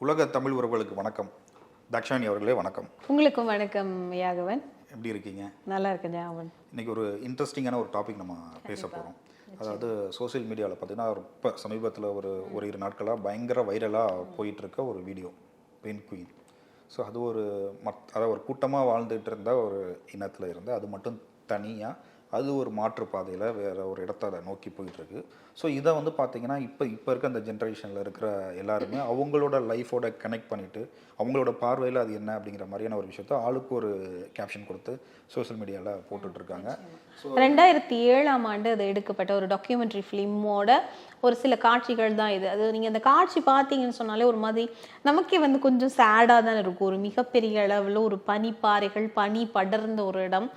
உலக தமிழ் உறவுகளுக்கு வணக்கம். தக்ஷாணி அவர்களே வணக்கம். உங்களுக்கும் வணக்கம் யாகவன். எப்படி இருக்கீங்க? நல்லா இருக்கேன் யாகவன். இன்னைக்கு ஒரு இன்ட்ரெஸ்டிங்கான ஒரு டாபிக் நம்ம பேச போகிறோம் அதாவது சோஷியல் மீடியாவில் பார்த்தீங்கன்னா ரொம்ப சமீபத்தில் ஒரு ஒரு இரு நாட்களாக பயங்கர வைரலாக போயிட்டு இருக்க ஒரு வீடியோ பென் குயின் ஸோ அது ஒரு மத் அதாவது ஒரு கூட்டமாக வாழ்ந்துட்டு இருந்த ஒரு இனத்தில் இருந்து அது மட்டும் தனியாக அது ஒரு மாற்றுப்பாதையில் வேற ஒரு இடத்த அதை நோக்கி போயிட்டுருக்கு. ஸோ இதை வந்து பார்த்தீங்கன்னா இப்போ இப்போ இருக்க அந்த ஜென்ரேஷனில் இருக்கிற எல்லாருமே அவங்களோட லைஃபோட கனெக்ட் பண்ணிட்டு அவங்களோட பார்வையில் அது என்ன அப்படிங்கிற மாதிரியான ஒரு விஷயத்த ஆளுக்கு ஒரு கேப்ஷன் கொடுத்து சோஷியல் மீடியாவில் போட்டுட்டு இருக்காங்க ரெண்டாயிரத்தி ஏழாம் ஆண்டு அது எடுக்கப்பட்ட ஒரு டாக்குமெண்ட்ரி ஃபிலிமோட ஒரு சில காட்சிகள் தான் இது. அது நீங்கள் அந்த காட்சி பார்த்தீங்கன்னு சொன்னாலே ஒரு மாதிரி நமக்கே வந்து கொஞ்சம் சேடாக தான் இருக்கும். ஒரு மிகப்பெரிய அளவில் ஒரு பனிப்பாறைகள் பனி படர்ந்த ஒரு இடம்.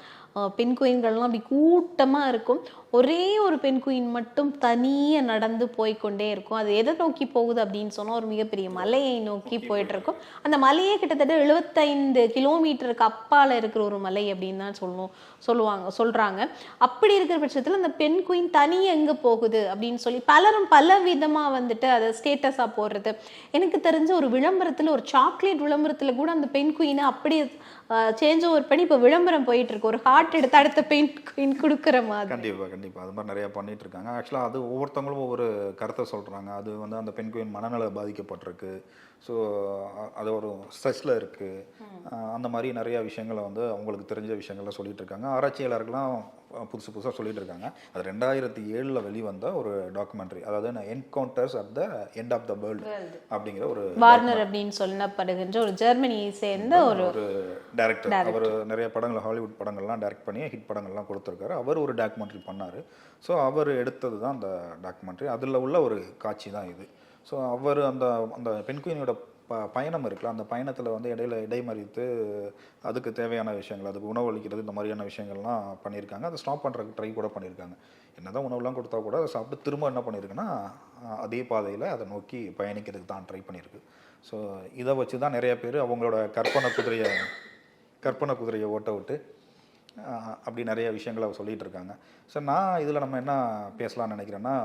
பெண் கோயில்கள்லாம் அப்படி கூட்டமாக இருக்கும். ஒரே ஒரு பெண் குயின் மட்டும் தனியாக நடந்து போய்க்கொண்டே இருக்கும். அது எதை நோக்கி போகுது அப்படின்னு சொன்னால் ஒரு மிகப்பெரிய மலையை நோக்கி போயிட்டு இருக்கும். அந்த மலையே கிட்டத்தட்ட எழுபத்தைந்து கிலோமீட்டருக்கு அப்பால இருக்கிற ஒரு மலை அப்படின்னு தான் சொல்லணும் சொல்லுவாங்க சொல்றாங்க. அப்படி இருக்கிற பட்சத்தில் அந்த பெண் குயின் தனியாக எங்கே போகுது அப்படின்னு சொல்லி பலரும் பல விதமாக வந்துட்டு அதை ஸ்டேட்டஸாக போடுறது. எனக்கு தெரிஞ்ச ஒரு விளம்பரத்தில் ஒரு சாக்லேட் விளம்பரத்தில் கூட அந்த பெண் குயினை அப்படியே சேஞ்ச் ஓவர் பண்ணி இப்போ விளம்பரம் போயிட்டு இருக்கு. ஒரு ஹார்ட் எடுத்து அடுத்த பெண் குயின் கொடுக்குற மாதிரி. கண்டிப்பாக அது மாதிரி நிறையா பண்ணிட்டு இருக்காங்க ஆக்சுவலாக அது ஒவ்வொருத்தவங்களும் ஒவ்வொரு கருத்தை சொல்கிறாங்க அது வந்து அந்த பெண்குயின் மனநல பாதிக்கப்பட்டிருக்கு. ஸோ அது ஒரு ஸ்ட்ரெஸ்ஸில் இருக்குது அந்த மாதிரி நிறைய விஷயங்களை வந்து அவங்களுக்கு தெரிஞ்ச விஷயங்கள்லாம் சொல்லிட்டு இருக்காங்க ஆராய்ச்சியாளர்கள்லாம் புதுசு புதுசாக சொல்லிட்டு இருக்காங்க. அது ரெண்டாயிரத்தி ஏழில் வெளிவந்த ஒரு டாக்குமெண்ட்ரி அதாவது encounters at the end of the world அப்படிங்கிற ஒரு வார்னர் அப்படின்னு சொல்லப்படுகின்ற ஒரு ஜெர்மனியை சேர்ந்த ஒரு ஒரு டைரக்டர் அவர் நிறைய படங்கள் ஹாலிவுட் படங்கள்லாம் டைரக்ட் பண்ணி ஹிட் படங்கள்லாம் கொடுத்துருக்காரு. அவர் ஒரு டாக்குமெண்ட்ரி பண்ணார். ஸோ அவர் எடுத்தது தான் அந்த டாக்குமெண்ட்ரி அதில் உள்ள ஒரு காட்சி தான் இது. ஸோ அவர் அந்த அந்த பெண்குயினியோட ப பயணம் இருக்குல்ல அந்த பயணத்தில் வந்து இடையில இடைமறித்து அதுக்கு தேவையான விஷயங்கள் அதுக்கு உணவு அளிக்கிறது இந்த மாதிரியான விஷயங்கள்லாம் பண்ணியிருக்காங்க அதை ஸ்டாப் பண்ணுறதுக்கு ட்ரை கூட பண்ணியிருக்காங்க என்னதான் உணவுலாம் கொடுத்தா கூட அதை சாப்பிட்டு திரும்ப என்ன பண்ணியிருக்குன்னா அதே பாதையில் அதை நோக்கி பயணிக்கிறதுக்கு தான் ட்ரை பண்ணியிருக்கு ஸோ இதை வச்சு தான் நிறைய பேர் அவங்களோட கற்பனை குதிரையை கற்பனை குதிரையை ஓட்ட விட்டு அப்படி நிறைய விஷயங்களை அவ சொல்லிட்டு இருக்காங்க. ஸோ நான் இதில் நம்ம என்ன பேசலாம்னு நினைக்கிறேன்னா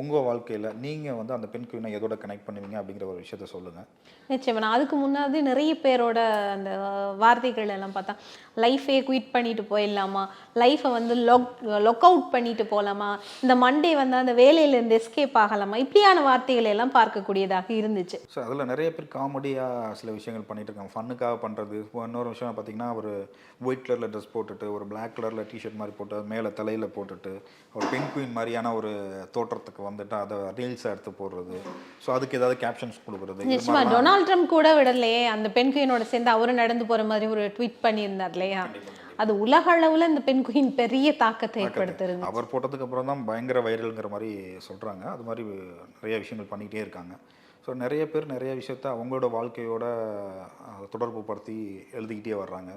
உங்கள் வாழ்க்கையில் நீங்கள் வந்து அந்த பெண் குயினை எதோட கனெக்ட் பண்ணுவீங்க அப்படிங்கிற ஒரு விஷயத்த சொல்லுங்கள் நிச்சயமா. நான் அதுக்கு முன்னாடி நிறைய பேரோட அந்த வார்த்தைகள் எல்லாம் பார்த்தா லைஃபே குயிட் பண்ணிட்டு போயிடலாமா? லைஃப்பை வந்து லொக் லொக் அவுட் பண்ணிட்டு போகலாமா இந்த மண்டே வந்து அந்த வேலையிலேருந்து எஸ்கேப் ஆகலாமா? இப்படியான வார்த்தைகள் எல்லாம் பார்க்கக்கூடியதாக இருந்துச்சு. ஸோ அதில் நிறைய பேர் காமெடியாக சில விஷயங்கள் பண்ணிட்டு இருக்காங்க. ஃபன்னுக்காக பண்ணுறது இன்னொரு விஷயம் பார்த்தீங்கன்னா ஒரு ஒயிட் கலரில் ட்ரெஸ் போட்டுட்டு ஒரு பிளாக் கலரில் டிஷர்ட் மாதிரி போட்டு மேலே தலையில் போட்டுட்டு ஒரு பெண் குயின் மாதிரியான ஒரு தோற்றத்துக்கு வந்துட்டு அதை ரீல்ஸாக எடுத்து போடுறது. ஸோ அதுக்கு ஏதாவது கேப்ஷன்ஸ் கொடுக்குறது. நிச்சயமா டொனால்ட் ட்ரம்ப் கூட விடலையே. அந்த பெண் குயினோட சேர்ந்து அவரும் நடந்து போற மாதிரி ஒரு ட்வீட் பண்ணியிருந்தார் இல்லையா? அது உலக அளவுல இந்த பெண் குயின் பெரிய தாக்கத்தை ஏற்படுத்துறது அவர் போட்டதுக்கு அப்புறம் தான் பயங்கர வைரல்ங்கிற மாதிரி சொல்கிறாங்க அது மாதிரி நிறைய விஷயங்கள் பண்ணிக்கிட்டே இருக்காங்க. ஸோ நிறைய பேர் நிறைய விஷயத்த அவங்களோட வாழ்க்கையோட தொடர்பு படுத்தி எழுதிக்கிட்டே வர்றாங்க.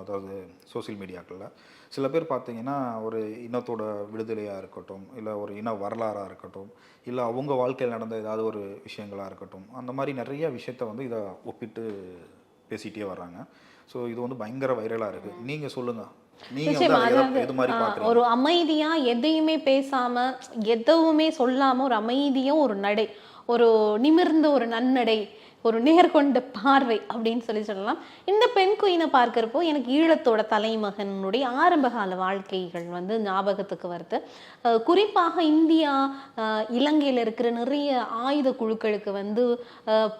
அதாவது சோஷியல் மீடியாக்களில். சில பேர் பார்த்தீங்கன்னா ஒரு இனத்தோட விடுதலையாக இருக்கட்டும் இல்லை ஒரு இன வரலாறாக இருக்கட்டும் இல்லை அவங்க வாழ்க்கையில் நடந்த ஏதாவது ஒரு விஷயங்களாக இருக்கட்டும் அந்த மாதிரி நிறைய விஷயத்த வந்து இதை ஒப்பிட்டு பேசிகிட்டே வர்றாங்க. ஸோ இது வந்து பயங்கர வைரலாக இருக்குது நீங்கள் சொல்லுங்கள் ஒரு அமைதியா எதையுமே பேசாம எதுவுமே சொல்லாம ஒரு அமைதியும் ஒரு நடை. ஒரு நிமிர்ந்த ஒரு நன்னடை ஒரு நேர்கொண்ட பார்வை அப்படின்னு சொல்லி சொல்லலாம். இந்த பெண் குயினை பார்க்கறப்போ எனக்கு ஈழத்தோட தலைமகனுடைய ஆரம்பகால வாழ்க்கைகள் வந்து ஞாபகத்துக்கு வருது. குறிப்பாக இந்தியா இலங்கையில் இருக்கிற நிறைய ஆயுத குழுக்களுக்கு வந்து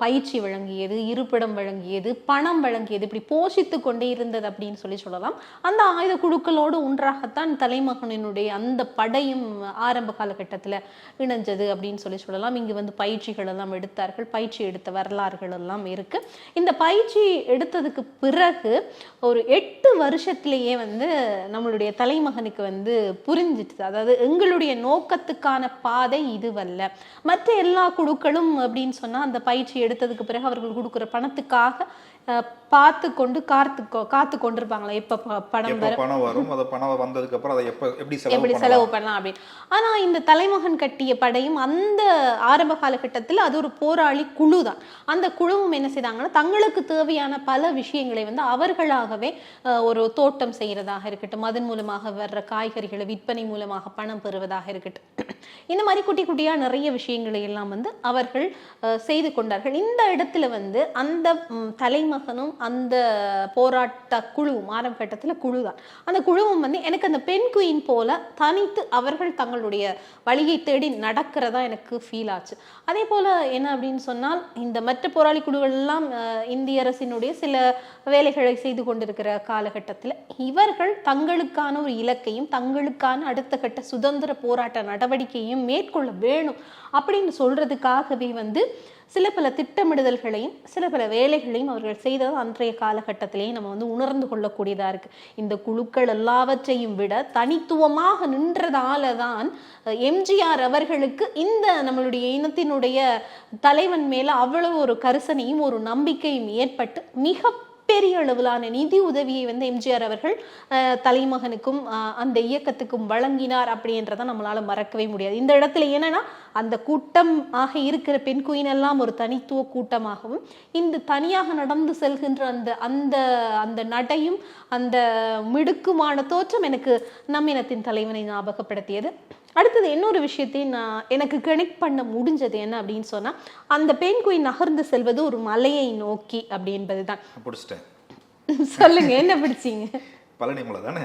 பயிற்சி வழங்கியது இருப்பிடம் வழங்கியது பணம் வழங்கியது இப்படி போஷித்து கொண்டே இருந்தது அப்படின்னு சொல்லி சொல்லலாம். அந்த ஆயுத குழுக்களோடு ஒன்றாகத்தான் தலைமகனினுடைய அந்த படையும் ஆரம்ப காலகட்டத்தில் இணைஞ்சது அப்படின்னு சொல்லி சொல்லலாம். இங்கு வந்து பயிற்சிகள் எல்லாம் எடுத்தார்கள் பயிற்சி எடுத்த வரலாறுகள் எல்லாம் இருக்கு. இந்த பயிற்சி எடுத்ததுக்கு பிறகு ஒரு எட்டு வருஷத்திலேயே வந்து நம்மளுடைய தலைமகனுக்கு வந்து புரிஞ்சிட்டு அதாவது எங்களுடைய நோக்கத்துக்கான பாதை இதுவல்ல. மற்ற எல்லா குழுக்களும் அப்படின்னு சொன்னா அந்த பயிற்சி எடுத்ததுக்கு பிறகு அவர்கள் கொடுக்குற பணத்துக்காக பார்த்து கொண்டு காத்து காத்து கொண்டிருப்பாங்களா? எப்ப ப- படம் எப்போ வரும் பணம் வரும்? அதை பணம் வந்ததுக்கு அப்புறம் அதை எப்போ எப்படி செலவு எப்படி பண்ணலாம்? செலவு பண்ணலாம் அப்படின்னு. ஆனா இந்த தலைமகன் கட்டிய படையும் அந்த ஆரம்ப காலகட்டத்தில் அது ஒரு போராளி குழு தான். அந்த குழுவும் என்ன செய்தாங்கன்னா தங்களுக்கு தேவையான பல விஷயங்களை வந்து அவர்களாகவே ஒரு தோட்டம் செய்யறதாக இருக்கட்டும் அதன் மூலமாக வர்ற காய்கறிகளை விற்பனை மூலமாக பணம் பெறுவதாக இருக்கட்டும். இந்த மாதிரி குட்டி குட்டியா நிறைய விஷயங்களை எல்லாம் வந்து அவர்கள் செய்து கொண்டார்கள். இந்த இடத்துல வந்து அந்த ம், தலைமகனும் அந்த போராட்ட குழுவும் ஆரம்ப கட்டத்தில் குழு தான் அந்த குழுவும் வந்து எனக்கு அந்த பெண் குயின் போல தனித்து அவர்கள் தங்களுடைய வழியை தேடி நடக்கிறதா எனக்கு ஃபீல் ஆச்சு. அதே போல என்ன அப்படின்னு சொன்னால் இந்த மற்ற போராளி குழுவெல்லாம் இந்திய அரசினுடைய சில வேலைகளை செய்து கொண்டிருக்கிற காலகட்டத்தில் இவர்கள் தங்களுக்கான ஒரு இலக்கையும் தங்களுக்கான அடுத்த கட்ட சுதந்திர போராட்ட நடவடிக்கையும் மேற்கொள்ள வேணும் அப்படின்னு சொல்றதுக்காகவே வந்து சில பல திட்டமிடுதல்களையும் சில பல வேலைகளையும் அவர்கள் செய்தது அன்றைய காலகட்டத்திலேயே நம்ம வந்து உணர்ந்து கொள்ளக்கூடியதாக இருக்கு. இந்த குழுக்கள் எல்லாவற்றையும் விட தனித்துவமாக நின்றதால தான் எம்ஜிஆர் அவர்களுக்கு இந்த நம்மளுடைய இனத்தினுடைய தலைவன் மேல அவ்வளவு ஒரு கரிசனையும் ஒரு நம்பிக்கையும் ஏற்பட்டு மிக பெரிய அளவிலான நிதி உதவியை வந்து எம்ஜிஆர் அவர்கள் அஹ், தலைமகனுக்கும் அஹ், அந்த இயக்கத்துக்கும் வழங்கினார் அப்படின்றத நம்மளால மறக்கவே முடியாது. இந்த இடத்துல என்னன்னா அந்த கூட்டம் ஆக இருக்கிற பெண் குயின் எல்லாம் ஒரு தனித்துவ கூட்டமாகவும் இந்த தனியாக நடந்து செல்கின்ற அந்த அந்த அந்த நடையும் அந்த மிடுக்குமான தோற்றம் எனக்கு நம் இனத்தின் தலைவனை ஞாபகப்படுத்தியது. அடுத்தது இன்னொரு விஷயத்தையும் நான் எனக்கு கனெக்ட் பண்ண முடிஞ்சது என்ன அப்படின்னு சொன்னா அந்த பெண் குயின் நகர்ந்து செல்வது ஒரு மலையை நோக்கி அப்படி என்பதுதான் பிடிச்சிட்டேன். சொல்லுங்க என்ன பிடிச்சீங்க? பழனி மலை தானே?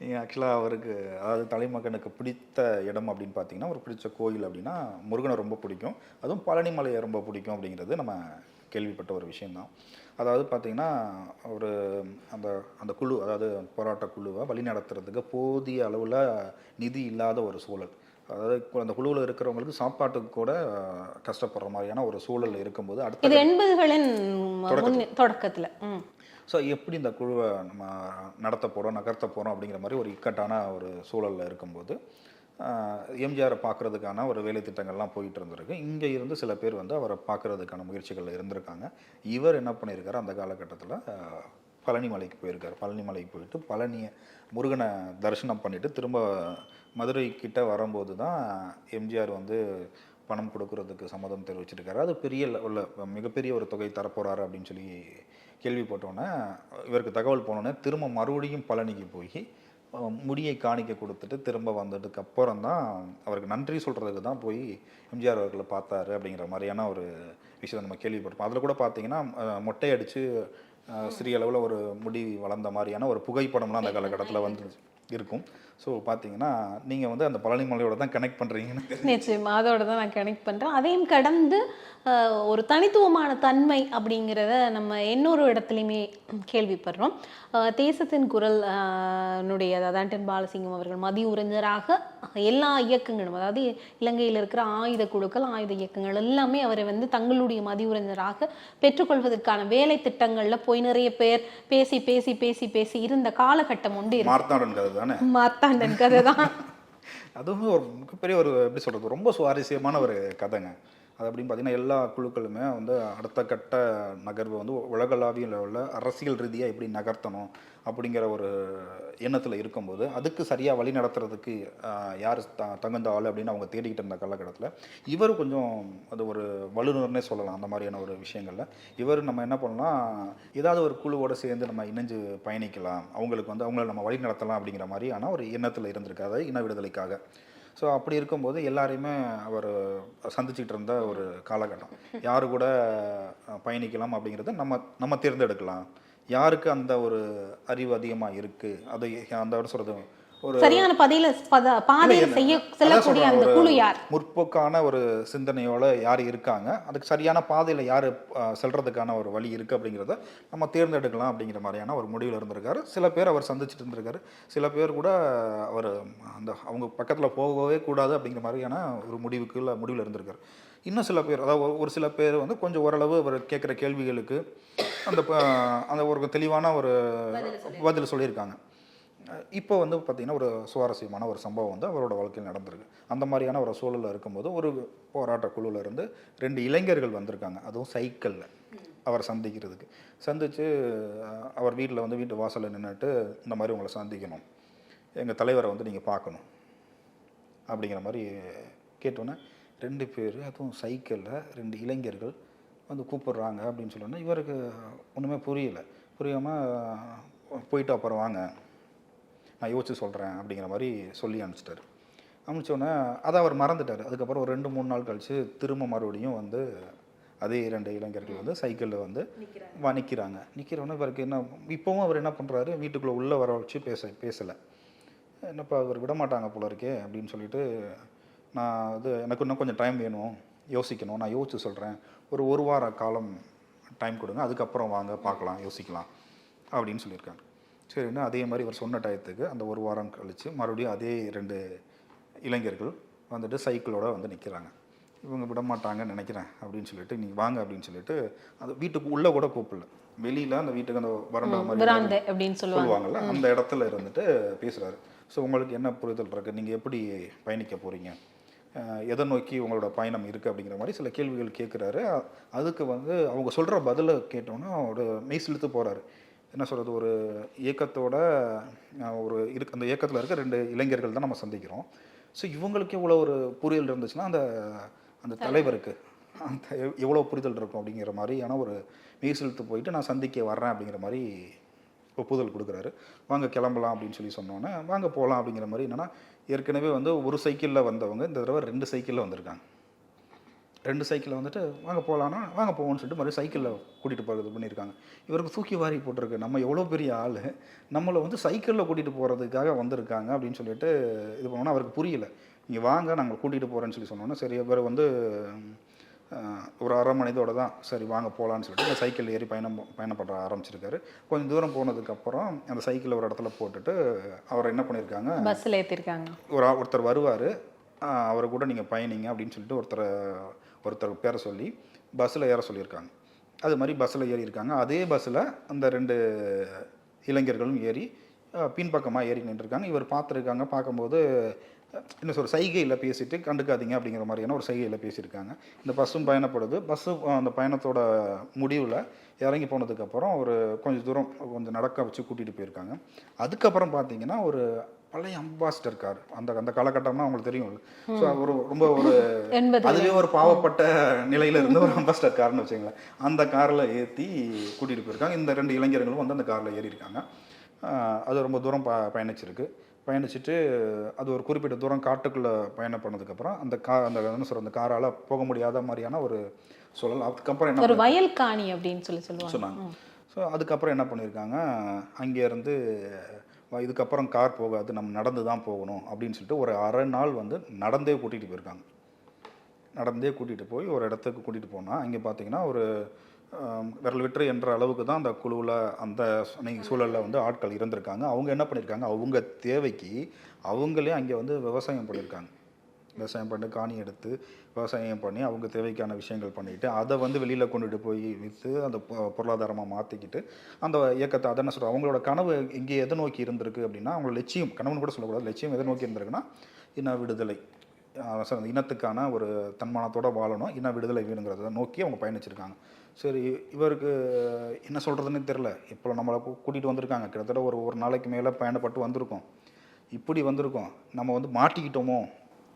நீங்கள் ஆக்சுவலாக அவருக்கு அதாவது தலைமகனுக்கு பிடித்த இடம் அப்படின்னு பார்த்தீங்கன்னா ஒரு பிடிச்ச கோயில் அப்படின்னா முருகனை ரொம்ப பிடிக்கும். அதுவும் பழனி மலையை ரொம்ப பிடிக்கும் அப்படிங்கிறது நம்ம கேள்விப்பட்ட ஒரு விஷயம்தான். அதாவது பார்த்தீங்கன்னா ஒரு அந்த அந்த குழு அதாவது போராட்ட குழுவை வழி நடத்துறதுக்கு போதிய அளவில் நிதி இல்லாத ஒரு சூழல். அதாவது அந்த குழுவில் இருக்கிறவங்களுக்கு சாப்பாட்டுக்கு கூட கஷ்டப்படுற மாதிரியான ஒரு சூழல் இருக்கும்போது அடுத்த எண்பதுகளின் தொடக்கத்துல. ஸோ எப்படி இந்த குழுவை நம்ம நடத்த போகிறோம் நகர்த்த போகிறோம் அப்படிங்கிற மாதிரி ஒரு இக்கட்டான ஒரு சூழலில் இருக்கும்போது எம்ஜிஆரை பார்க்குறதுக்கான ஒரு வேலை திட்டங்கள்லாம் போயிட்டு இருந்திருக்கு. இங்கே இருந்து சில பேர் வந்து அவரை பார்க்குறதுக்கான முயற்சிகளில் இருந்திருக்காங்க. இவர் என்ன பண்ணியிருக்காரு? அந்த காலகட்டத்தில் பழனி மலைக்கு பழனிமலைக்கு பழனி மலைக்கு போயிட்டு பழனியை முருகனை தரிசனம் பண்ணிட்டு திரும்ப மதுரை கிட்ட வரும்போது தான் எம்ஜிஆர் வந்து பணம் கொடுக்கறதுக்கு சம்மதம் தெரிவிச்சிருக்காரு. அது பெரிய உள்ள மிகப்பெரிய ஒரு தொகை தரப்போறாரு அப்படின்னு சொல்லி கேள்விப்பட்டோன்னே இவருக்கு தகவல் போனோன்னே திரும்ப மறுபடியும் பழனிக்கு போய் முடியை காணிக்க கொடுத்துட்டு திரும்ப வந்ததுக்கு அப்புறம் தான் அவருக்கு நன்றி சொல்கிறதுக்கு தான் போய் எம்ஜிஆர் அவர்களை பார்த்தாரு அப்படிங்கிற மாதிரியான ஒரு விஷயத்தை நம்ம கேள்விப்பட்டோம் அதில் கூட பார்த்தீங்கன்னா மொட்டை அடித்து சிறிய அளவில் ஒரு முடி வளர்ந்த மாதிரியான ஒரு புகைப்படம்லாம் அந்த காலகட்டத்தில் வந்து இருக்கும். ஸோ பார்த்தீங்கன்னா நீங்கள் வந்து அந்த பழனி மலையோட தான் கனெக்ட் பண்ணுறீங்கன்னு நிச்சயமா அதோட தான் நான் கனெக்ட் பண்றேன். அதையும் கடந்து ஒரு தனித்துவமான தன்மை அப்படிங்கிறத நம்ம இன்னொரு இடத்துலையுமே கேள்விப்படுறோம். தேசத்தின் குரல் அஹ், னுடைய அதாண்டன் பாலசிங்கம் அவர்கள் மதி உறிஞராக எல்லா இயக்கங்களும் அதாவது இலங்கையில் இருக்கிற ஆயுத குழுக்கள் ஆயுத இயக்கங்கள் எல்லாமே அவரை வந்து தங்களுடைய மதி உறிஞராக பெற்றுக்கொள்வதற்கான வேலை திட்டங்கள்ல போய் நிறைய பேர் பேசி பேசி பேசி பேசி இருந்த காலகட்டம் உண்டு மார்த்தாண்டன் கதை கதை தான் அதுவுமே ஒரு மிகப்பெரிய ஒரு எப்படி சொல்கிறது ரொம்ப சுவாரஸ்யமான ஒரு கதைங்க. அது அப்படின்னு பார்த்தீங்கன்னா எல்லா குழுக்களுமே வந்து அடுத்த கட்ட நகர்வு வந்து உலகளாவிய லெவலில் அரசியல் ரீதியாக எப்படி நகர்த்தணும் அப்படிங்கிற ஒரு எண்ணத்தில் இருக்கும்போது அதுக்கு சரியாக வழி நடத்துறதுக்கு யார் த தகுந்த ஆள் அப்படின்னு அவங்க தேடிக்கிட்டு இருந்த காலகட்டத்தில் இவர் கொஞ்சம் அது ஒரு வல்லுநர்னே சொல்லலாம் அந்த மாதிரியான ஒரு விஷயங்களில். இவர் நம்ம என்ன பண்ணலாம் ஏதாவது ஒரு குழுவோடு சேர்ந்து நம்ம இணைஞ்சு பயணிக்கலாம். அவங்களுக்கு வந்து அவங்கள நம்ம வழி நடத்தலாம் அப்படிங்கிற மாதிரியான ஒரு எண்ணத்தில் இருந்திருக்காது இன விடுதலைக்காக. ஸோ அப்படி இருக்கும்போது எல்லாரையுமே அவர் சந்திச்சுட்டு இருந்த ஒரு காலகட்டம். யாரு கூட பயணிக்கலாம் அப்படிங்கிறத நம்ம நம்ம தேர்ந்தெடுக்கலாம். யாருக்கு அந்த ஒரு அறிவு அதிகமாக இருக்குது அது அந்த சொல்கிறது சரியான பதில பத பாதையில் செய்ய செல்லக்கூடிய அந்த குழு யார்? முற்போக்கான ஒரு சிந்தனையோட யார் இருக்காங்க அதுக்கு சரியான பாதையில் யார் செல்றதுக்கான ஒரு வழி இருக்குது அப்படிங்கிறத நம்ம தேர்ந்தெடுக்கலாம் அப்படிங்கிற மாதிரியான ஒரு முடிவில் இருந்திருக்காரு. சில பேர் அவர் சந்திச்சுட்டு இருந்திருக்காரு. சில பேர் கூட அவர் அந்த அவங்க பக்கத்தில் போகவே கூடாது அப்படிங்கிற மாதிரியான ஒரு முடிவுக்குள்ள முடிவில் இருந்திருக்காரு. இன்னும் சில பேர் அதாவது ஒரு- சில பேர் வந்து கொஞ்சம் ஓரளவு அவர் கேட்குற கேள்விகளுக்கு அந்த அந்த ஒரு தெளிவான ஒரு பதில் சொல்லியிருக்காங்க. இப்போ வந்து பார்த்திங்கன்னா ஒரு சுவாரஸ்யமான ஒரு சம்பவம் வந்து அவரோட வாழ்க்கையில் நடந்திருக்கு. அந்த மாதிரியான ஒரு சூழலில் இருக்கும்போது ஒரு போராட்ட குழுவில் இருந்து ரெண்டு இளைஞர்கள் வந்திருக்காங்க. அதுவும் சைக்கிளில் அவரை சந்திக்கிறதுக்கு. சந்தித்து அவர் வீட்டில் வந்து வீட்டு வாசலில் நின்றுட்டு இந்த மாதிரி உங்களை சந்திக்கணும். எங்கள் தலைவரை வந்து நீங்கள் பார்க்கணும். அப்படிங்கிற மாதிரி கேட்டோன்னே ரெண்டு பேர் அதுவும் சைக்கிளில் ரெண்டு இளைஞர்கள் வந்து கூப்பிடுறாங்க அப்படின்னு சொல்லணும்னா இவருக்கு ஒன்றுமே புரியலை. புரியாமல் போயிட்டு அப்புறம் வாங்க. நான் யோசிச்சு சொல்கிறேன் அப்படிங்கிற மாதிரி சொல்லி அனுப்பிச்சிட்டாரு. அனுப்பிச்சோன்னே அதை அவர் மறந்துட்டார். அதுக்கப்புறம் ஒரு ரெண்டு மூணு நாள் கழித்து திரும்ப மறுபடியும் வந்து அதே இரண்டு இளைஞர்கள் வந்து சைக்கிளில் வந்து வா நிற்கிறாங்க நிற்கிறவொன்னே இவருக்கு என்ன இப்போவும் அவர் என்ன பண்ணுறாரு வீட்டுக்குள்ளே உள்ளே வர வச்சு பேச பேசலை. என்னப்பா அவர் விட மாட்டாங்க போல இருக்கே அப்படின்னு சொல்லிட்டு நான் இது எனக்கு இன்னும் கொஞ்சம் டைம் வேணும் யோசிக்கணும் நான் யோசிச்சு சொல்கிறேன் ஒரு ஒரு வார காலம் டைம் கொடுங்க அதுக்கப்புறம் வாங்க பார்க்கலாம் யோசிக்கலாம் அப்படின்னு சொல்லியிருக்காங்க சரின்னு அதே மாதிரி இவர் சொன்ன டயத்துக்கு அந்த ஒரு வாரம் கழித்து மறுபடியும் அதே ரெண்டு இளைஞர்கள் வந்துட்டு சைக்கிளோட வந்து நிற்கிறாங்க இவங்க விட மாட்டாங்கன்னு நினைக்கிறேன் அப்படின்னு சொல்லிட்டு நீ வாங்க அப்படின்னு சொல்லிட்டு அந்த வீட்டுக்கு உள்ளே கூட கூப்பிடல. வெளியில் அந்த வீட்டுக்கு அந்த வரண்டா மாதிரி அப்படின்னு சொல்லுவாங்க. சொல்லுவாங்கல்ல அந்த இடத்துல இருந்துட்டு பேசுகிறாரு ஸோ உங்களுக்கு என்ன புரிதல் இருக்குது நீங்கள் எப்படி பயணிக்க போகிறீங்க எதை நோக்கி உங்களோட பயணம் இருக்குது அப்படிங்கிற மாதிரி சில கேள்விகள் கேட்குறாரு அதுக்கு வந்து அவங்க சொல்கிற பதிலை கேட்டோன்னா ஒரு மெய் செலுத்து போகிறாரு என்ன சொல்கிறது ஒரு இயக்கத்தோட ஒரு இருக்கு அந்த இயக்கத்தில் இருக்க ரெண்டு இளைஞர்கள் தான் நம்ம சந்திக்கிறோம். ஸோ இவங்களுக்கு இவ்வளோ ஒரு புரியல் இருந்துச்சுன்னா அந்த அந்த தலைவருக்கு அந்த எவ்- எவ்வளோ புரிதல் இருக்கும் அப்படிங்கிற மாதிரியான ஒரு மெய் செலுத்து போயிட்டு நான் சந்திக்க வர்றேன் அப்படிங்கிற மாதிரி ஒப்புதல் கொடுக்குறாரு. வாங்க கிளம்பலாம் அப்படின்னு சொல்லி சொன்னோன்னே வாங்க போகலாம் அப்படிங்கிற மாதிரி என்னன்னா ஏற்கனவே வந்து ஒரு சைக்கிளில் வந்தவங்க இந்த தடவை ரெண்டு சைக்கிளில் வந்திருக்காங்க. ரெண்டு சைக்கிளில் வந்துட்டு வாங்க போகலான்னா வாங்க போவோம்னு சொல்லிட்டு மறுபடியும் சைக்கிளில் கூட்டிகிட்டு போகிறது பண்ணியிருக்காங்க. இவருக்கு தூக்கி வாரி போட்டிருக்கு. நம்ம எவ்வளோ பெரிய ஆள் நம்மளை வந்து சைக்கிளில் கூட்டிகிட்டு போகிறதுக்காக வந்திருக்காங்க அப்படின்னு சொல்லிட்டு இது பண்ணோன்னா அவருக்கு புரியல. நீங்கள் வாங்க நாங்கள் கூட்டிகிட்டு போகிறேன்னு சொல்லி சொன்னோன்னே சரி இவர் வந்து ஒரு அரை மணிதோட தான் சரி வாங்க போகலான்னு சொல்லிட்டு அந்த சைக்கிள் ஏறி பயணம் பண்ண ஆரம்பிச்சிருக்காரு. கொஞ்சம் தூரம் போனதுக்கப்புறம் அந்த சைக்கிளை ஒரு இடத்துல போட்டுட்டு அவர் என்ன பண்ணியிருக்காங்க பஸ்ஸில் ஏற்றிருக்காங்க. ஒரு ஒருத்தர் வருவார். அவரை கூட நீங்கள் பயணிங்க அப்படின்னு சொல்லிட்டு ஒருத்தரை ஒருத்தர் பேரை சொல்லி பஸ்ஸில் ஏற சொல்லியிருக்காங்க. அது மாதிரி பஸ்ஸில் ஏறி இருக்காங்க அதே பஸ்ஸில் அந்த ரெண்டு இளைஞர்களும் ஏறி பின்பக்கமாக ஏறி நின்றுருக்காங்க. இவர் பார்த்துருக்காங்க. பார்க்கும்போது என்ன சொல்ற சைகையில் பேசிட்டு கண்டுக்காதீங்க அப்படிங்கிற மாதிரியான ஒரு சைகையில் பேசியிருக்காங்க. இந்த பஸ்ஸும் பயணப்படுது. பஸ்ஸு அந்த பயணத்தோட முடிவில் இறங்கி போனதுக்கப்புறம் ஒரு கொஞ்சம் தூரம் கொஞ்சம் நடக்க வச்சு கூட்டிகிட்டு போயிருக்காங்க. அதுக்கப்புறம் பார்த்தீங்கன்னா ஒரு பழைய அம்பாஸ்டர் கார். அந்த அந்த காலகட்டம்னா அவங்களுக்கு தெரியும். ஸோ ஒரு ரொம்ப ஒரு அதுவே ஒரு பாவப்பட்ட நிலையில இருந்து ஒரு அம்பாஸ்டர் கார்னு வச்சுங்களேன் அந்த காரில் ஏற்றி கூட்டிகிட்டு போயிருக்காங்க. இந்த ரெண்டு இளைஞர்களும் வந்து அந்த காரில் ஏறி இருக்காங்க ஆஹ் அது ரொம்ப தூரம் ப பயணிச்சிருக்கு. பயணிச்சுட்டு அது ஒரு குறிப்பிட்ட தூரம் காட்டுக்குள்ளே பயணம் பண்ணதுக்கப்புறம் அந்த கா அந்த என்ன சொல்ற அந்த காரால் போக முடியாத மாதிரியான ஒரு சூழல். அதுக்கப்புறம் என்ன ஒரு வயல் காணி அப்படின்னு சொல்லி சொல்லுவாங்க. சொன்னாங்க. ஸோ அதுக்கப்புறம் என்ன பண்ணியிருக்காங்க? அங்கேருந்து இதுக்கப்புறம் கார் போகாது நம்ம நடந்து தான் போகணும் அப்படின்னு சொல்லிட்டு ஒரு அரை நாள் வந்து நடந்தே கூட்டிகிட்டு போயிருக்காங்க. நடந்தே கூட்டிகிட்டு போய் ஒரு இடத்துக்கு கூட்டிகிட்டு போனால் அங்கே பார்த்தீங்கன்னா ஒரு விரல் விட்டு என்ற அளவுக்கு தான் அந்த குழுவில் அந்த சூழலில் வந்து ஆட்கள் இருந்திருக்காங்க. அவங்க என்ன பண்ணியிருக்காங்க அவங்க தேவைக்கு அவங்களே அங்கே வந்து விவசாயம் பண்ணியிருக்காங்க விவசாயம் பண்ணி காணி எடுத்து விவசாயம் பண்ணி அவங்க தேவைக்கான விஷயங்கள் பண்ணிட்டு அதை வந்து வெளியில் கொண்டுட்டு போய் விற்று அந்த பொருளாதாரமாக மாற்றிக்கிட்டு அந்த இயக்கத்தை அதை என்ன சொல்கிறோம் அவங்களோட கனவு இங்கே எதை நோக்கி இருந்திருக்கு அப்படின்னா அவங்களோட லட்சியம் கனவுன்னு கூட சொல்லக்கூடாது லட்சியம் எதை நோக்கி இருந்திருக்குன்னா இன விடுதலை. அந்த இனத்துக்கான ஒரு தன்மானத்தோடு வாழணும் இன விடுதலை வேணுங்கிறத நோக்கி அவங்க பயணிச்சிருக்காங்க. சரி இவருக்கு என்ன சொல்கிறதுன்னு தெரில இப்போ நம்மளை கூட்டிகிட்டு வந்திருக்காங்க. கிட்டத்தட்ட ஒரு ஒரு நாளைக்கு மேலே பயணப்பட்டு வந்திருக்கோம். இப்படி வந்திருக்கோம். நம்ம வந்து மாட்டிக்கிட்டோமோ?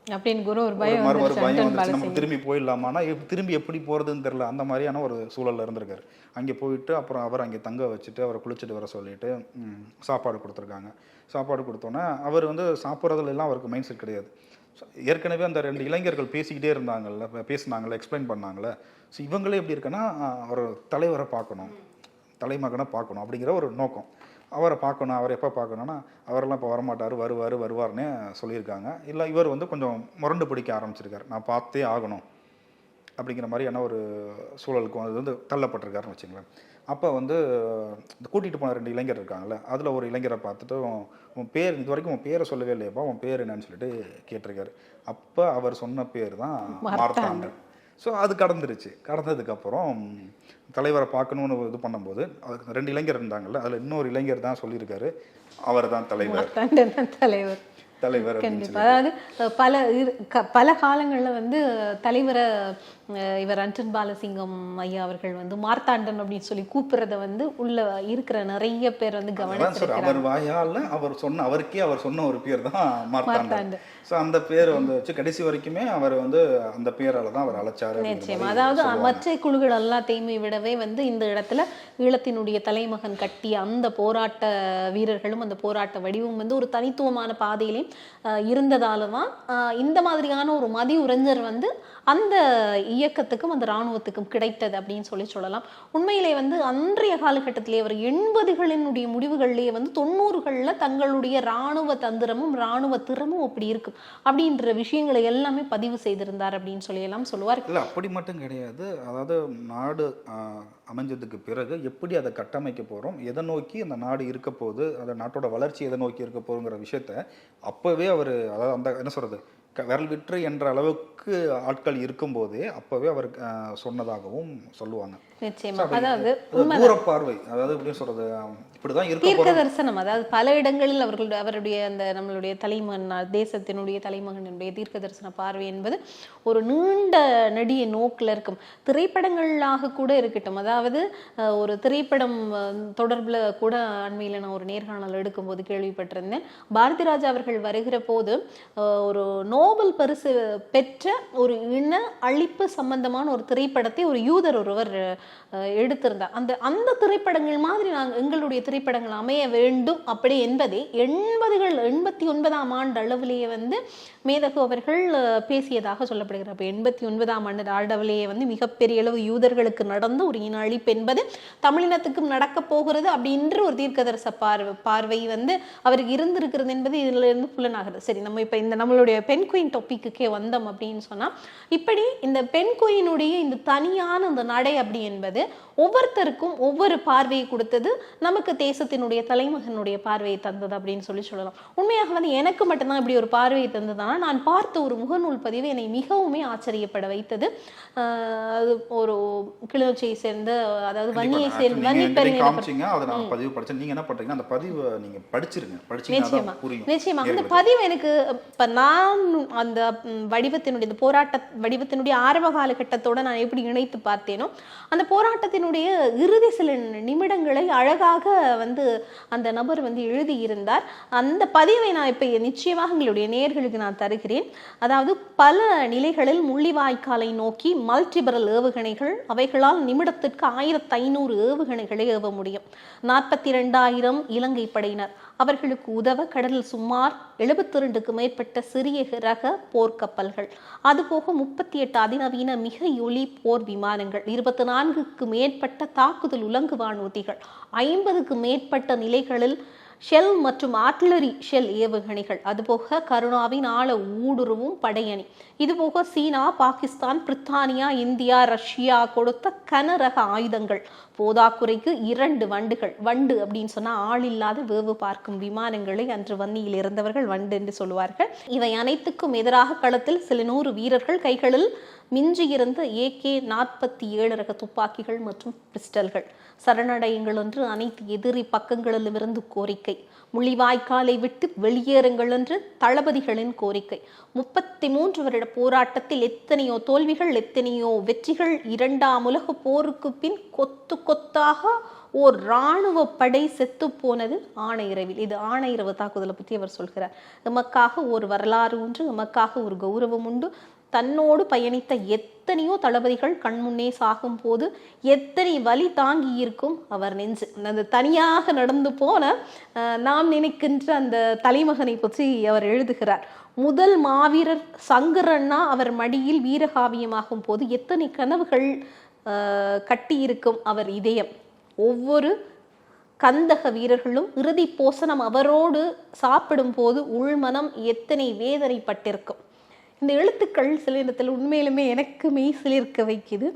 அப்படின்னு குரு ஒரு பயம் ஒரு வந்துச்சு நம்ம திரும்பி போயிடலாமான்னா எப்- திரும்பி எப்படி போகிறதுன்னு தெரில அந்த மாதிரியான ஒரு சூழல்ல இருந்திருக்காரு. அங்கே போயிட்டு அப்புறம் அவர் அங்கே தங்க வச்சுட்டு அவரை குளிச்சுட்டு வர சொல்லிட்டு சாப்பாடு கொடுத்துருக்காங்க. சாப்பாடு கொடுத்தோன்னே அவர் வந்து சாப்பிட்றதுல எல்லாம் அவருக்கு மைண்ட் செட் கிடையாது. ஏற்கனவே அந்த ரெண்டு இளைஞர்கள் பேசிக்கிட்டே இருந்தாங்கல்ல பேசுனாங்கல்ல எக்ஸ்பிளைன் பண்ணாங்கல்ல. ஸோ இவங்களே எப்படி இருக்குன்னா அவர் தலைவரை பார்க்கணும். தலைமகனை பார்க்கணும் அப்படிங்கிற ஒரு நோக்கம். அவரை பார்க்கணும் அவர் எப்போ பார்க்கணும்னா அவரெல்லாம் இப்போ வரமாட்டார் வருவார் வருவார்னு சொல்லியிருக்காங்க. இல்லை இவர் வந்து கொஞ்சம் முரண்டு பிடிக்க ஆரம்பிச்சிருக்காரு. நான் பார்த்தே ஆகணும் அப்படிங்கிற மாதிரியான ஒரு சூழலுக்கு அது வந்து தள்ளப்பட்டிருக்காருன்னு வச்சுங்களேன் அப்போ வந்து இந்த கூட்டிகிட்டு போன ரெண்டு இளைஞர் இருக்காங்கல்ல அதில் ஒரு இளைஞரை பார்த்துட்டு உன் உன் பேர் இது வரைக்கும் உன் பேரை சொல்லவே இல்லையப்பா உன் பேர் என்னன்னு சொல்லிட்டு கேட்டிருக்காரு. அப்போ அவர் சொன்ன பேர் தான் மார்த்தாண்டன் ஸோ அது கடந்துருச்சு. கடந்ததுக்கப்புறம் தலைவரை பார்க்கணுன்னு இது பண்ணும்போது அதுக்கு ரெண்டு இளைஞர் இருந்தாங்கல்ல அதில் இன்னொரு இளைஞர் தான் சொல்லியிருக்காரு. அவர் தான் தலைவர். தலைவர். தலைவர் அப்படின்னு கண்டிப்பா. அதாவது பல பல காலங்கள்ல வந்து தலைவரை இவர் அன்டன் பாலசிங்கம் ஐயா அவர்கள் வந்து மார்த்தாண்டன் அப்படின்னு சொல்லி கூப்பிடுறத வந்து உள்ள இருக்கிற நிறைய பேர் வந்து கவனிச்சிருக்கிறாங்க அவர் வாயால அவர் சொன்ன அவருக்கே அவர் சொன்ன ஒரு பேர் தான் மார்த்தாண்டன். ஸோ அந்த பேர் வந்து வச்சு கடைசி வரைக்குமே அவர் வந்து அந்த பேரால தான் அவர் அழைச்சாரு நிச்சயம் அதாவது. மற்ற குழுக்கள் எல்லாத்தையுமே விடவே வந்து இந்த இடத்துல ஈழத்தினுடைய தலைமகன் கட்டிய அந்த போராட்ட வீரர்களும் அந்த போராட்ட வடிவம் வந்து ஒரு தனித்துவமான பாதையிலையும் இருந்ததால தான் இந்த மாதிரியான ஒரு மதி உறைஞ்சர் வந்து அந்த இயக்கத்துக்கும் அந்த இராணுவத்துக்கும் கிடைத்தது அப்படின்னு சொல்லி சொல்லலாம். உண்மையிலே வந்து அன்றைய காலகட்டத்திலே அவர் எண்பதுகளினுடைய முடிவுகள்லேயே வந்து தொண்ணூறுகளில் தங்களுடைய இராணுவ தந்திரமும் இராணுவ திறமும் அப்படி இருக்கும். அப்படின்ற விஷயங்களை எல்லாமே பதிவு செய்திருந்தார் அப்படின்னு சொல்லி எல்லாம் சொல்லுவார். இல்லை அப்படி மட்டும் கிடையாது. அதாவது நாடு அமைஞ்சதுக்கு பிறகு எப்படி அதை கட்டமைக்க போகிறோம் எதை நோக்கி அந்த நாடு இருக்க போகுது அந்த நாட்டோட வளர்ச்சி எதை நோக்கி இருக்க போகுங்கிற விஷயத்த அப்போவே அவர் அதாவது அந்த என்ன சொல்கிறது விரல் விற்று என்ற அளவுக்கு ஆட்கள் இருக்கும்போதே அப்போவே அவர் சொன்னதாகவும் சொல்லுவாங்க. நிச்சயமா. அதாவது பார்வை அதாவது எப்படி சொல்றது இப்படிதான் தீர்க்க தரிசனம் அதாவது பல இடங்களில் அவர்களுடைய அவருடைய அந்த நம்மளுடைய தலைமகன் தேசத்தினுடைய தலைமகனுடைய தீர்க்க தரிசன பார்வை என்பது ஒரு நீண்ட நெடிய நோக்கில் இருக்கும். திரைப்படங்களாக கூட இருக்கட்டும். அதாவது ஒரு திரைப்படம் தொடர்பில் கூட அண்மையில் நான் ஒரு நேர்காணல் எடுக்கும்போது கேள்விப்பட்டிருந்தேன். பாரதி ராஜா அவர்கள் வருகிற போது ஒரு நோபல் பரிசு பெற்ற ஒரு இன அழிப்பு சம்பந்தமான ஒரு திரைப்படத்தை ஒரு யூதர் ஒருவர் அஹ், எடுத்திருந்தார் அந்த அந்த திரைப்படங்கள் மாதிரி நாங்கள் எங்களுடைய திரைப்படங்கள் அமைய வேண்டும் அப்படி என்பதை எண்பதுகள் எண்பத்தி ஒன்பதாம் ஆண்டு அளவிலேயே வந்து மேதகு அவர்கள் பேசியதாக சொல்லப்படுகிறார் அப்போ எண்பத்தி ஒன்பதாம் ஆண்டு ஆண்டவிலேயே வந்து மிகப்பெரிய அளவு யூதர்களுக்கு நடந்த ஒரு இன அழிப்பு என்பது தமிழினத்துக்கும் நடக்க போகிறது அப்படின்ற ஒரு தீர்க்கதரச பார்வை பார்வை வந்து அவருக்கு இருந்திருக்கிறது என்பது இதில் இருந்து புலனாகிறது. சரி நம்ம இப்போ இந்த நம்மளுடைய பெண் குயின் டாபிக்குக்கே வந்தோம் அப்படின்னு சொன்னால் இப்படி இந்த பெண் குயினுடைய இந்த தனியான அந்த நடை அப்படி என்பது ஒவ்வொருத்தருக்கும் ஒவ்வொரு பார்வையை கொடுத்தது நமக்கு தேசத்தினுடைய தலைமகனுடைய பார்வையை தந்தது அப்படின்னு சொல்லி சொல்லலாம். உண்மையாக வந்து எனக்கு மட்டும்தான் இப்படி ஒரு பார்வையை தந்ததுனா நான் பார்த்த ஒரு முகநூல் பதிவு என்னை மிகவுமே ஆச்சரியப்பட வைத்தது. அது ஒரு கிளிநொச்சியை சேர்ந்த அதாவது வன்னியை சேர்ந்த நீங்க வன்னி என்கிட்ட பெருநிலப்பட்ட காமிச்சீங்க அதை நான் பதிவு படிச்சேன். நீங்க என்ன பண்றீங்கன்னா அந்த பதிவை நீங்க படிச்சிருங்க. படிச்சீங்கன்னா நிச்சயமா. தான் புரியும். நிச்சயமா. அந்த. பதிவு எனக்கு இப்ப நான் அந்த வடிவத்தினுடைய இந்த போராட்ட வடிவத்தினுடைய ஆரம்ப காலகட்டத்தோட நான் எப்படி இணைத்து பார்த்தேனோ அந்த போராட்டத்தினுடைய இறுதி சில நிமிடங்களை அழகாக வந்து அந்த நபர் வந்து எழுதியிருந்தார். அந்த பதிவை நான் இப்ப நிச்சயமாக எங்களுடைய நேர்களுக்கு நான் தருகிறேன். அதாவது பல நிலைகளில் முள்ளிவாய்க்காலை நோக்கி மல்டிபரல் ஏவுகணைகள் அவைகளால் நிமிடத்திற்கு ஆயிரத்தி ஐநூறு ஏவுகணைகளை ஏவ முடியும். நாற்பத்தி ரெண்டாயிரம் இலங்கை படையினர். அவர்களுக்கு உதவ கடலில் சுமார் எழுபத்தி ரெண்டுக்கு மேற்பட்ட சிறிய ரக போர்க்கப்பல்கள். அதுபோக முப்பத்தி எட்டு அதிநவீன மிக ஒளி போர் விமானங்கள் இருபத்தி நான்குக்கு மேற்பட்ட தாக்குதல் உலங்கு வானூர்திகள் ஐம்பதுக்கு மேற்பட்ட நிலைகளில் ஷெல் மற்றும் ஆட்லரி ஷெல் ஏவுகணைகள். அதுபோக கருணாவின் ஆழ ஊடுருவும் படையணி. இதுபோக சீனா பாகிஸ்தான் பிரித்தானியா இந்தியா ரஷ்யா கொடுத்த கனரக ஆயுதங்கள். போதாக்குறைக்கு இரண்டு வண்டுகள். வண்டு அப்படின்னு சொன்னா ஆள் இல்லாத வேவு பார்க்கும் விமானங்களை அன்று வன்னியில் இருந்தவர்கள் வண்டு என்று சொல்லுவார்கள். இவை அனைத்துக்கும் எதிராக களத்தில் சில நூறு வீரர்கள் கைகளில் மிஞ்சியிருந்த ஏகே நாற்பத்தி ஏழு ரக துப்பாக்கிகள் மற்றும் பிஸ்டல்கள். சரணடையுங்கள் என்று அனைத்து எதிரி பக்கங்களிலிருந்து கோரிக்கை. முள்ளிவாய்க்காலை விட்டு வெளியேறுங்கள் என்று தளபதிகளின் கோரிக்கை. முப்பத்தி மூன்று வருட போராட்டத்தில் எத்தனையோ தோல்விகள் எத்தனையோ வெற்றிகள் இரண்டாம் உலக போருக்கு பின் கொத்து கொத்தாக ஓர் இராணுவ படை செத்து போனது ஆணையரவில் இது ஆணையரவு தாக்குதலை பற்றி அவர் சொல்கிறார். எமக்காக ஒரு வரலாறு உண்டு எமக்காக ஒரு கௌரவம் உண்டு. தன்னோடு பயணித்த எத்தனையோ தளபதிகள் கண்முன்னே சாகும் போது எத்தனை வலி தாங்கி இருக்கும் அவர் நெஞ்சு. அந்த தனியாக நடந்து போன நாம் நினைக்கின்ற அந்த தலைமகனை பற்றி அவர் எழுதுகிறார். முதல் மாவீரர் சங்கரண்ணா அவர் மடியில் வீரகாவியமாகும் போது எத்தனை கனவுகள் கட்டியிருக்கும் அவர் இதயம். ஒவ்வொரு கந்தக வீரர்களும் இறுதி போசனம் அவரோடு சாப்பிடும் போது உள்மனம் எத்தனை வேதனைப்பட்டிருக்கும். இந்த எழுத்துக்கள் சில இடத்தில் உண்மையிலுமே எனக்கு மெய் சிலிர்க்க வைக்குது.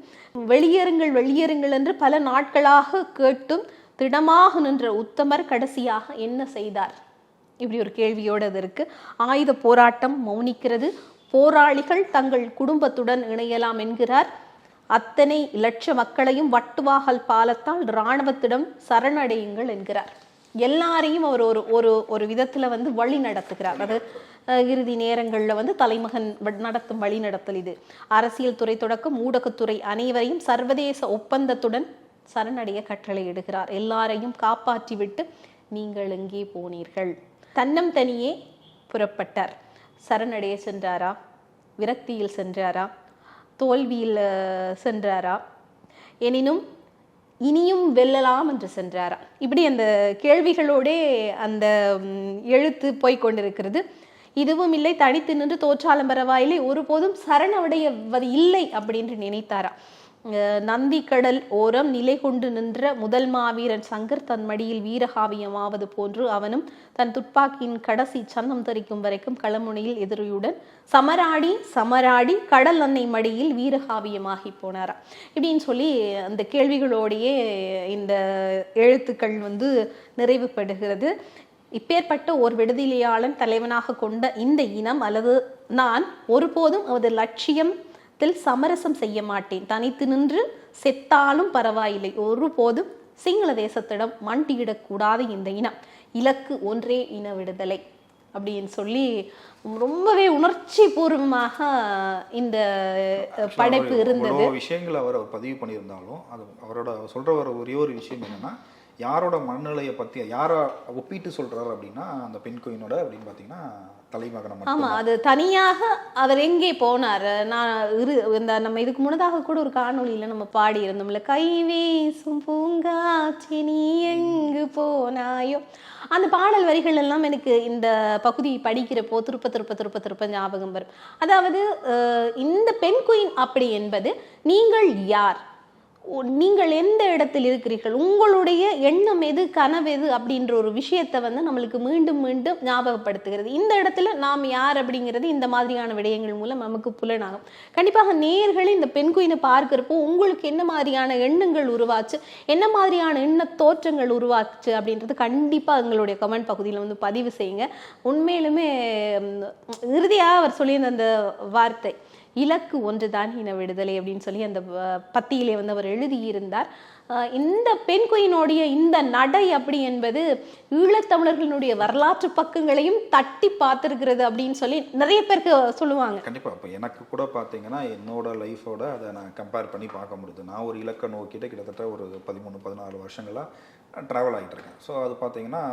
வெளியேறுங்கள் வெளியேறுங்கள் என்று பல நாட்களாக கேட்டும் திடமாக நின்ற உத்தமர் கடைசியாக என்ன செய்தார்? இப்படி ஒரு கேள்வியோடு அது இருக்கு. ஆயுத போராட்டம் மௌனிக்கிறது. போராளிகள் தங்கள் குடும்பத்துடன் இணையலாம் என்கிறார். அத்தனை லட்ச மக்களையும் வட்டுவாகல் பாலத்தால் இராணுவத்திடம் சரணடையுங்கள் என்கிறார். எல்லாரையும் அவர் ஒரு ஒரு ஒரு விதத்தில் வந்து வழி நடத்துகிறார். அது இறுதி நேரங்களில் வந்து தலைமகன் வ- நடத்தும் வழி நடத்தல் இது. அரசியல் துறை தொடக்கம் ஊடகத்துறை அனைவரையும் சர்வதேச ஒப்பந்தத்துடன் சரணடைய கட்டளையிடுகிறார் எல்லாரையும் காப்பாற்றிவிட்டு நீங்கள் எங்கே போனீர்கள்? தன்னம் தனியே புறப்பட்டார். சரணடைய சென்றாரா? விரக்தியில் சென்றாரா? தோல்வியில் சென்றாரா? எனினும் இனியும் வெல்லலாம் என்று சென்றாரா இப்படி அந்த கேள்விகளோடே அந்த எழுத்து போய்கொண்டிருக்கிறது இதுவும் இல்லை தனித்து நின்று தோற்றாலும் பரவாயில்லை ஒருபோதும் சரணவடையவது இல்லை அப்படின்னு நினைத்தாரா நந்தி கடல் ஓரம் நிலை கொண்டு நின்ற முதல் மாவீரன் சங்கர் தன் மடியில் வீரகாவியமாவது போன்று அவனும் தன் துப்பாக்கியின் கடைசி சன்னம் தெரிக்கும் வரைக்கும் களமுனையில் எதிரியுடன் சமராடி சமராடி கடல் அன்னை மடியில் வீரகாவியமாகி போனாரா? இப்படின்னு சொல்லி அந்த கேள்விகளோடையே இந்த எழுத்துக்கள் வந்து நிறைவு பெறுகிறது இப்பேற்பட்ட ஒரு விடுதலையாளன் தலைவனாக கொண்ட இந்த இனம் அல்லது நான் ஒருபோதும் அவரது லட்சியத்தில் சமரசம் செய்ய மாட்டேன். தனித்து நின்று செத்தாலும் பரவாயில்லை. ஒருபோதும் சிங்கள தேசத்திடம் மண்டியிடக்கூடாது இந்த இனம். இலக்கு ஒன்றே இன விடுதலை. அப்படின்னு சொல்லி ரொம்பவே உணர்ச்சி பூர்வமாக இந்த படைப்பு இருந்தது. விஷயங்கள் அவர் பதிவு பண்ணியிருந்தாலும் அது அவரோட சொல்ற ஒரு ஒரே ஒரு விஷயம் என்னன்னா யாரோட மனநிலையை பத்தி யாரை ஒப்பிட்டு சொல்றாரு அப்படின்னா அந்த பெண் கோயினோட அப்படின்னு பார்த்தீங்கன்னா தலைமகனை மட்டும் ஆமா அது தனியாக அவர் எங்கே போனார்? நான் இரு இந்த நம்ம இதுக்கு முன்னதாக கூட ஒரு காணொளியில நம்ம பாடி இருந்தோம்ல கை வீசும் பூங்காச்சி நீ எங்கு போனாயோ? அந்த பாடல் வரிகள் எல்லாம் எனக்கு இந்த பகுதி படிக்கிறப்போ திருப்ப திருப்ப திருப்ப திருப்ப ஞாபகம் வரும். அதாவது அஹ், இந்த பெண் குயின் அப்படி என்பது நீங்கள் யார்? நீங்கள் எந்த இடத்தில் இருக்கிறீர்கள்? உங்களுடைய எண்ணம் எது கனவு எது அப்படின்ற ஒரு விஷயத்தை வந்து நம்மளுக்கு மீண்டும் மீண்டும் ஞாபகப்படுத்துகிறது. இந்த இடத்துல நாம் யார் அப்படிங்கிறது இந்த மாதிரியான விடயங்கள் மூலம் நமக்கு புலனாகும். கண்டிப்பாக நேர்களை இந்த பெண் குயினை பார்க்கிறப்போ உங்களுக்கு என்ன மாதிரியான எண்ணங்கள் உருவாச்சு? என்ன மாதிரியான எண்ண தோற்றங்கள் உருவாச்சு அப்படின்றது கண்டிப்பாக எங்களுடைய கமெண்ட் பகுதியில் வந்து பதிவு செய்யுங்க. உண்மையிலுமே இறுதியாக அவர் சொல்லியிருந்த அந்த வார்த்தை இலக்கு ஒன்றுதான் இன விடுதலை அப்படின்னு சொல்லி அந்த பத்தியிலே வந்து அவர் எழுதியிருந்தார். இந்த பெண் குயினுடைய இந்த நடை அப்படி என்பது ஈழத்தமிழர்களுடைய வரலாற்று பக்கங்களையும் தட்டி பார்த்துருக்கிறது அப்படின்னு சொல்லி நிறைய பேருக்கு சொல்லுவாங்க. கண்டிப்பா. இப்போ எனக்கு கூட பார்த்தீங்கன்னா என்னோட லைஃபோட அதை நான் கம்பேர் பண்ணி பார்க்க முடியுது. நான் ஒரு இலக்கை நோக்கிட்டு கிட்டத்தட்ட ஒரு பதிமூணு பதினாலு வருஷங்களாக ட்ராவல் ஆகிட்டு இருக்கேன். ஸோ அது பார்த்தீங்கன்னா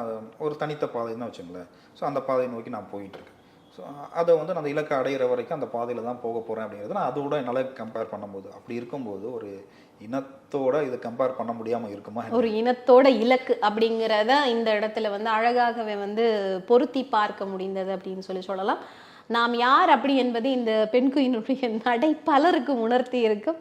ஒரு தனித்த பாதைன்னு வச்சுங்களேன். ஸோ அந்த பாதையை நோக்கி நான் போயிட்டு இருக்கேன். ஸோ அதை வந்து நான் அந்த இலக்கை அடையிற வரைக்கும் அந்த பாதையில் தான் போக போகிறேன் அப்படிங்கிறது நான் அதோட என்னால் கம்பேர் பண்ணும்போது அப்படி இருக்கும்போது ஒரு இனத்தோட இதை கம்பேர் பண்ண முடியாமல் இருக்குமா? ஒரு இனத்தோட இலக்கு அப்படிங்கிறத இந்த இடத்துல வந்து அழகாகவே வந்து பொருத்தி பார்க்க முடிந்தது அப்படின்னு சொல்லி சொல்லலாம். நாம் யார் அப்படி என்பது இந்த பெண் குயினுடைய நடை பலருக்கு உணர்த்தி இருக்கும்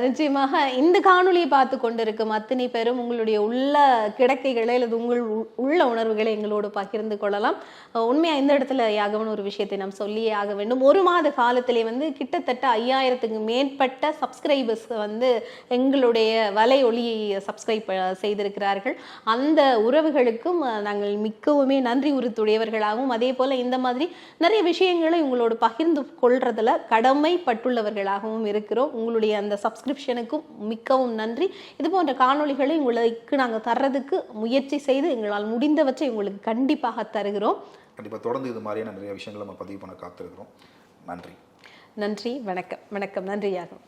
நிச்சயமாக இந்த காணொலியை பார்த்து கொண்டிருக்கும் அத்தனை பேரும் உங்களுடைய உள்ள கிடக்கைகளை அல்லது உங்கள் உ- உள்ள உணர்வுகளை எங்களோடு பகிர்ந்து கொள்ளலாம். உண்மையாக உண்மையா இந்த இடத்துல யாகவன் ஒரு விஷயத்தை நாம் சொல்லியே ஆக வேண்டும். ஒரு மாத காலத்திலே வந்து கிட்டத்தட்ட ஐயாயிரத்துக்கு மேற்பட்ட சப்ஸ்கிரைபர்ஸ் வந்து எங்களுடைய வலை ஒளியை சப்ஸ்கிரைப் செய்திருக்கிறார்கள். அந்த உறவுகளுக்கும் நாங்கள் மிக்கவுமே நன்றி உறுத்துடையவர்களாகவும் அதே போல இந்த மாதிரி நிறைய விஷயங்களை உங்களோடு பகிர்ந்து கொள்றதுல கடமைப்பட்டுள்ளவர்களாகவும் இருக்கிறோம். உங்களுடைய அந்த சப்ஸ்கிரிப்ஷனுக்கும் மிக்கவும் நன்றி. இது போன்ற காணொளிகளை உங்களுக்கு நாங்கள் தர்றதுக்கு முயற்சி செய்து எங்களால் முடிந்தவற்றை உங்களுக்கு கண்டிப்பாக தருகிறோம். கண்டிப்பாக தொடர்ந்து இது மாதிரியான நிறைய விஷயங்களை நம்ம பதிவு பண்ண காத்திருக்கிறோம். நன்றி. நன்றி. வணக்கம். வணக்கம். நன்றி யாகும்